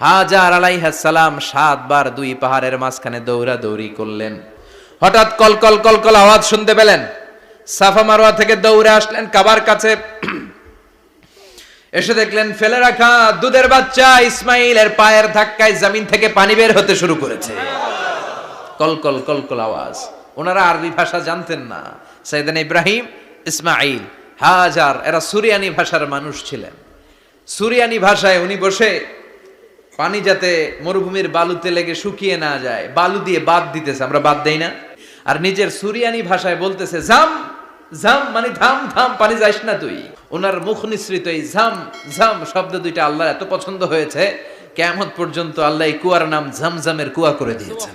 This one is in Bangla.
হাজার আলাইহাসালাম সাতবার দুই পাহাড়ের মাঝখানে দৌড়া দৌড়ি করলেন। হঠাৎ কলকল কলকল আওয়াজ শুনতে পেলেন। সাফা মারোয়া থেকে দৌড়ে আসলেন কাবার কাছে। এসে দেখলেন ফেলে রাখা দুধের বাচ্চা ইসমাইলের পায়ের ধাক্কায় জমিন থেকে পানি বের হতে শুরু করেছে। কলকল কলকল আওয়াজ। ওনারা আরবি ভাষা জানতেন না। সাইদান ইব্রাহিম, ইসমাইল, হাজার, এরা সুরিয়ানি ভাষার মানুষ ছিলেন। সুরিয়ানি ভাষায় উনি বসে পানি যাতে মরুভূমির বালুতে লেগে শুকিয়ে না যায়। বালু দিয়ে বাদ দিতেছে, আমরা বাদ দেই না। আর নিজের সুরিয়ানি ভাষায় বলতেছে, জাম জাম মানে ধাম ধাম, পানি যাইস না তুই। ওনার মুখ নিঃসৃত এই ঝাম ঝাম শব্দ দুইটা আল্লাহ এত পছন্দ হয়েছে কেমন পর্যন্ত আল্লাহ এই কুয়ার নাম ঝামঝামের কুয়া করে দিয়েছে।